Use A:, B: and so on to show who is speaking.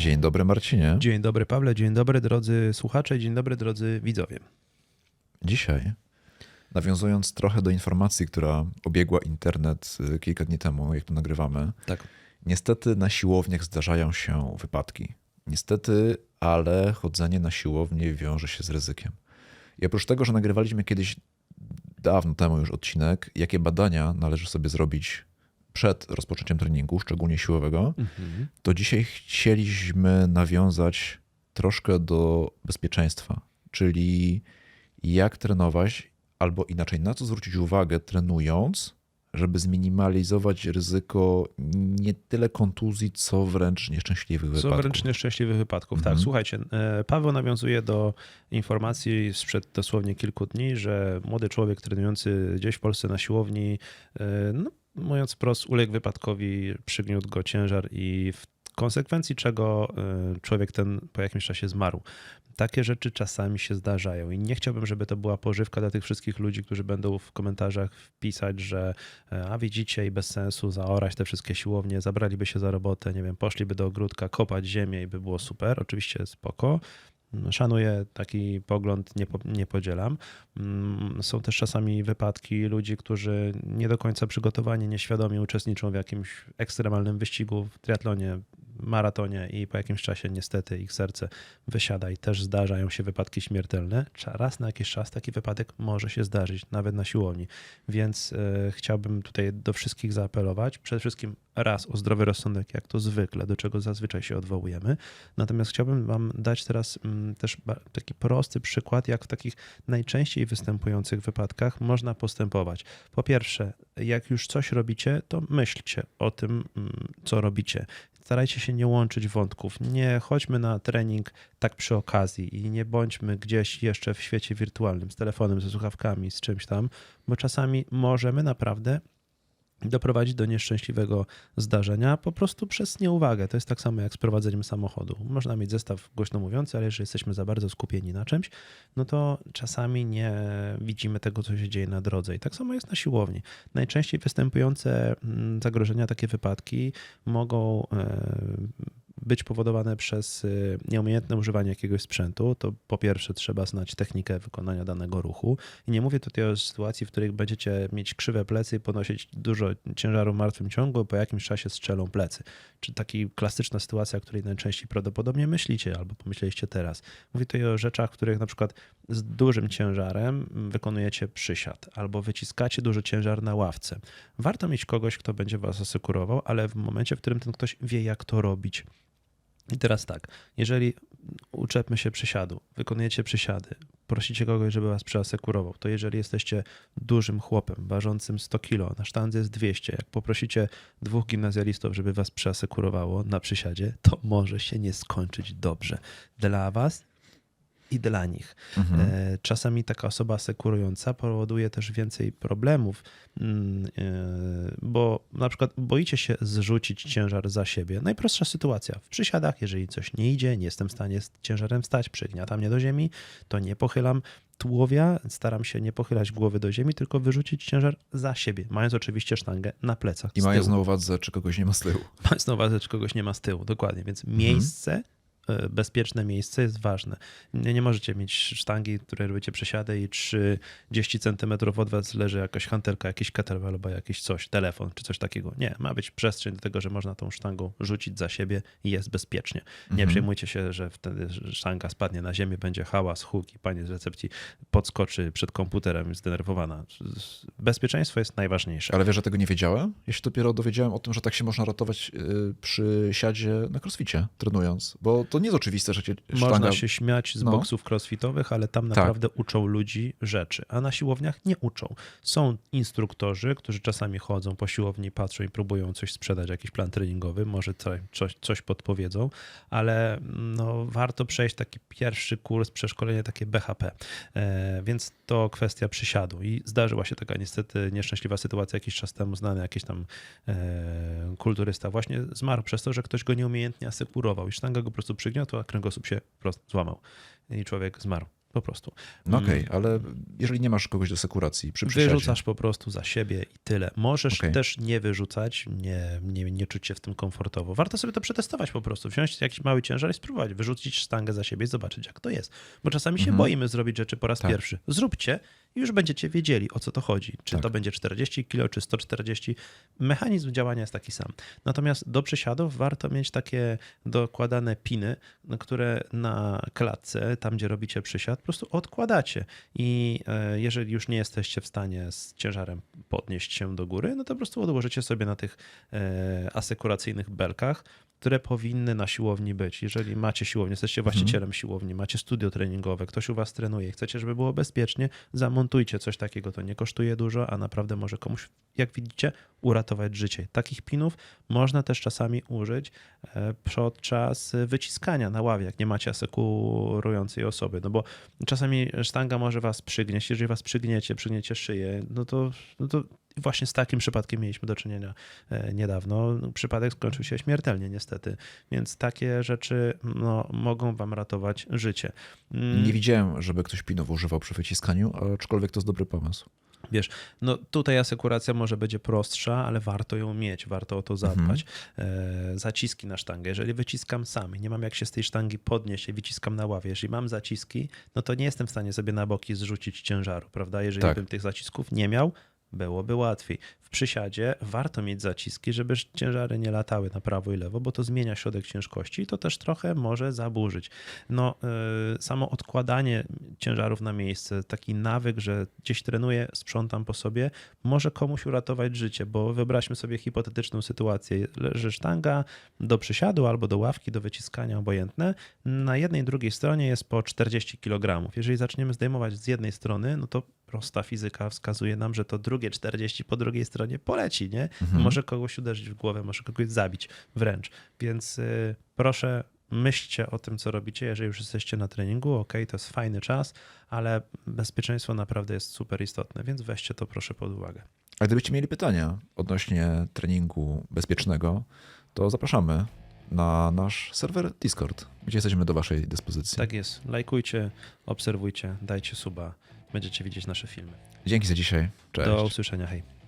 A: Dzień dobry Marcinie.
B: Dzień dobry Pawle, dzień dobry drodzy słuchacze, dzień dobry drodzy widzowie.
A: Dzisiaj, nawiązując trochę do informacji, która obiegła internet y, kilka dni temu, jak to nagrywamy,
B: Tak.
A: niestety na siłowniach zdarzają się wypadki. Niestety, ale chodzenie na siłownię wiąże się z ryzykiem. I oprócz tego, że nagrywaliśmy kiedyś dawno temu już odcinek, jakie badania należy sobie zrobić przed rozpoczęciem treningu, szczególnie siłowego,
B: Mhm.
A: to dzisiaj chcieliśmy nawiązać troszkę do bezpieczeństwa, czyli jak trenować, albo inaczej, na co zwrócić uwagę trenując, żeby zminimalizować ryzyko nie tyle kontuzji, co wręcz nieszczęśliwych wypadków.
B: wręcz nieszczęśliwych wypadków.
A: Mhm.
B: Tak, słuchajcie, e, Paweł nawiązuje do informacji sprzed dosłownie kilku dni, że młody człowiek trenujący gdzieś w Polsce na siłowni, e, no, mówiąc wprost, uległ wypadkowi, przygniótł go ciężar i w konsekwencji czego e, człowiek ten po jakimś czasie zmarł. Takie rzeczy czasami się zdarzają i nie chciałbym, żeby to była pożywka dla tych wszystkich ludzi, którzy będą w komentarzach wpisać, że e, a widzicie i bez sensu zaorać te wszystkie siłownie, zabraliby się za robotę, nie wiem, poszliby do ogródka, kopać ziemię i by było super. Oczywiście spoko. Szanuję taki pogląd, nie, po, nie podzielam. Mm, Są też czasami wypadki ludzi, którzy nie do końca przygotowani, nieświadomie uczestniczą w jakimś ekstremalnym wyścigu, w triatlonie, maratonie i po jakimś czasie niestety ich serce wysiada i też zdarzają się wypadki śmiertelne. Raz na jakiś czas taki wypadek może się zdarzyć, nawet na siłowni. Więc e, chciałbym tutaj do wszystkich zaapelować. Przede wszystkim raz o zdrowy rozsądek, jak to zwykle, do czego zazwyczaj się odwołujemy. Natomiast chciałbym Wam dać teraz mm, też taki prosty przykład, jak w takich najczęściej występujących wypadkach można postępować. Po pierwsze, jak już coś robicie, to myślcie o tym, mm, co robicie. Starajcie się nie łączyć wątków. Nie chodźmy na trening tak przy okazji i nie bądźmy gdzieś jeszcze w świecie wirtualnym z telefonem, ze słuchawkami, z czymś tam, bo czasami możemy naprawdę doprowadzić do nieszczęśliwego zdarzenia po prostu przez nieuwagę. To jest tak samo jak z prowadzeniem samochodu. Można mieć zestaw głośno mówiący, ale jeżeli jesteśmy za bardzo skupieni na czymś, no to czasami nie widzimy tego, co się dzieje na drodze. I tak samo jest na siłowni. Najczęściej występujące mm, zagrożenia, takie wypadki mogą e, być powodowane przez y, nieumiejętne używanie jakiegoś sprzętu, to po pierwsze trzeba znać technikę wykonania danego ruchu. I nie mówię tutaj o sytuacji, w której będziecie mieć krzywe plecy i podnosić dużo ciężaru w martwym ciągu, po jakimś czasie strzelą plecy. Czy taki klasyczna sytuacja, o której najczęściej prawdopodobnie myślicie albo pomyśleliście teraz. Mówię tutaj o rzeczach, w których na przykład z dużym ciężarem wykonujecie przysiad albo wyciskacie duży ciężar na ławce. Warto mieć kogoś, kto będzie was asekurował, ale w momencie, w którym ten ktoś wie, jak to robić, i teraz tak, jeżeli uczepmy się przysiadu, wykonujecie przysiady, prosicie kogoś, żeby was przeasekurował, to jeżeli jesteście dużym chłopem, ważącym 100 kg, na sztandze jest 200, jak poprosicie dwóch gimnazjalistów, żeby was przeasekurowało na przysiadzie, to może się nie skończyć dobrze. Dla was i dla nich.
A: Mhm.
B: E, Czasami taka osoba asekurująca powoduje też więcej problemów, mm, e, bo na przykład boicie się zrzucić ciężar za siebie. Najprostsza sytuacja. W przysiadach, jeżeli coś nie idzie, nie jestem w stanie z ciężarem wstać, przygniatam mnie do ziemi, to nie pochylam tułowia, staram się nie pochylać głowy do ziemi, tylko wyrzucić ciężar za siebie, mając oczywiście sztangę na plecach.
A: I mając na uwadze, czy kogoś nie ma z tyłu.
B: Mając na uwadze, czy kogoś nie ma z tyłu, dokładnie. Więc
A: Mhm.
B: miejsce, e, bezpieczne miejsce jest ważne. Nie, nie możecie mieć sztangi, które robicie przesiady i 30 centymetrów od was leży jakaś hantelka, jakiś kettlebell albo jakiś coś, telefon czy coś takiego. Nie, ma być przestrzeń do tego, że można tą sztangą rzucić za siebie i jest bezpiecznie. Nie
A: Mhm.
B: przejmujcie się, że wtedy sztanga spadnie na ziemię, będzie hałas, huk i pani z recepcji podskoczy przed komputerem jest zdenerwowana. Bezpieczeństwo jest najważniejsze.
A: Ale wiesz, że tego nie wiedziałem? Ja się dopiero dowiedziałem o tym, że tak się można ratować y, przy siadzie na crossficie, trenując. Bo to nie jest oczywiste, że cię
B: Można
A: sztanga...
B: się śmiać z
A: No.
B: boksów crossfitowych, ale tam
A: Tak.
B: naprawdę uczą ludzi rzeczy, a na siłowniach nie uczą. Są instruktorzy, którzy czasami chodzą po siłowni, patrzą i próbują coś sprzedać, jakiś plan treningowy, może co- coś, coś podpowiedzą, ale no, warto przejść taki pierwszy kurs, przeszkolenie takie BHP. E, więc to kwestia przysiadu. I zdarzyła się taka niestety nieszczęśliwa sytuacja jakiś czas temu, znany jakiś tam e, kulturysta właśnie zmarł przez to, że ktoś go nieumiejętnie asekurował i sztanga go po prostu przygniotła, a kręgosłup się złamał i człowiek zmarł. po prostu.
A: No okej,
B: Mm.
A: ale jeżeli nie masz kogoś do sekuracji przy przysiadzie,
B: Wyrzucasz po prostu za siebie i tyle. Możesz
A: Okej.
B: też nie wyrzucać, nie, nie, nie czuć się w tym komfortowo. Warto sobie to przetestować po prostu. Wziąć jakiś mały ciężar i spróbować. Wyrzucić sztangę za siebie i zobaczyć, jak to jest. Bo czasami się
A: Mhm.
B: boimy zrobić rzeczy po raz
A: Tak.
B: pierwszy. Zróbcie i już będziecie wiedzieli, o co to chodzi. Czy
A: Tak.
B: to będzie 40 kg, czy 140. Mechanizm działania jest taki sam. Natomiast do przysiadów warto mieć takie dokładane piny, które na klatce, tam gdzie robicie przysiad, po prostu odkładacie. I e, jeżeli już nie jesteście w stanie z ciężarem podnieść się do góry, no to po prostu odłożycie sobie na tych e, asekuracyjnych belkach, które powinny na siłowni być. Jeżeli macie siłownię, jesteście właścicielem siłowni, macie studio treningowe, ktoś u was trenuje, chcecie, żeby było bezpiecznie, zamontujcie coś takiego. To nie kosztuje dużo, a naprawdę może komuś, jak widzicie, uratować życie. Takich pinów można też czasami użyć e, podczas wyciskania na ławie, jak nie macie asekurującej osoby. No bo czasami sztanga może was przygnieść. Jeżeli was przygniecie, przygniecie szyję, no to, no to właśnie z takim przypadkiem mieliśmy do czynienia e, niedawno. No, Przypadek skończył się śmiertelnie niestety, więc takie rzeczy no, mogą wam ratować życie. Mm,
A: nie widziałem, żeby ktoś pinów używał przy wyciskaniu, aczkolwiek to jest dobry pomysł.
B: No tutaj asekuracja może będzie prostsza, ale warto ją mieć, warto o to zadbać.
A: Mhm.
B: E, zaciski na sztangę. Jeżeli wyciskam sam nie mam jak się z tej sztangi podnieść i wyciskam na ławie, jeżeli mam zaciski, no to nie jestem w stanie sobie na boki zrzucić ciężaru, prawda? Jeżeli
A: Tak.
B: bym tych zacisków nie miał, byłoby łatwiej. Przysiadzie warto mieć zaciski, żeby ciężary nie latały na prawo i lewo, bo to zmienia środek ciężkości i to też trochę może zaburzyć. No, y, samo odkładanie ciężarów na miejsce, taki nawyk, że gdzieś trenuję, sprzątam po sobie, może komuś uratować życie, bo wyobraźmy sobie hipotetyczną sytuację. Leży sztanga do przysiadu albo do ławki, do wyciskania, obojętne. Na jednej drugiej stronie jest po 40 kg. Jeżeli zaczniemy zdejmować z jednej strony, no to prosta fizyka wskazuje nam, że to drugie 40 po drugiej stronie poleci, nie?
A: Mhm.
B: Może kogoś uderzyć w głowę, może kogoś zabić wręcz. Więc y, proszę, myślcie o tym, co robicie. Jeżeli już jesteście na treningu, ok, to jest fajny czas, ale bezpieczeństwo naprawdę jest super istotne, więc weźcie to proszę pod uwagę.
A: A gdybyście mieli pytania odnośnie treningu bezpiecznego, to zapraszamy na nasz serwer Discord, gdzie jesteśmy do waszej dyspozycji.
B: Tak jest. Lajkujcie, obserwujcie, dajcie suba. Będziecie widzieć nasze filmy.
A: Dzięki za dzisiaj. Cześć.
B: Do usłyszenia. Hej.